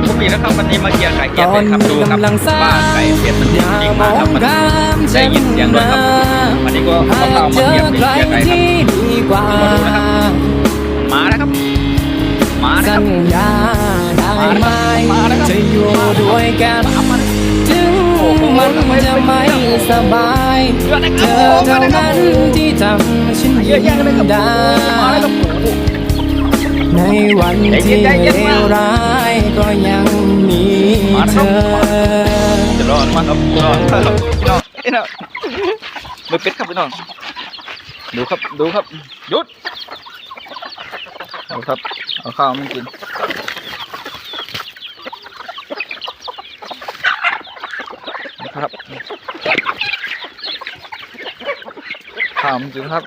บผมมีนะครับวันนี้มาเกี่ยไก่ตเกี่ยอเป็นนครับดูครับกำลังสร้าว่างไก่เสียดมันยิงมาครับมันได้ยินเสียงรถครับวันนี้ก็หาเอากเข้าเจมาอเกี่ยใครเกี่ยไก่ครับที่ดีกว่ามาแล้วครับมาแล้วคสัรับญญาได้ไหมจะอยู่ด้วยกันถึงมันจะไม่สบายเธอเท่านั้นที่ทำฉันเยยิ้อะแยะเลยครัมบได้ ในวันที่เลวร้ายก็ยังมีเธอจะรอดมาครับรอดครับพี่น้องพี่น้องมือเป็ดครับพี่น้องดูครับดูครับหยุดเอาครับเอาข้าวมันกินครับข้าวมันกินครับ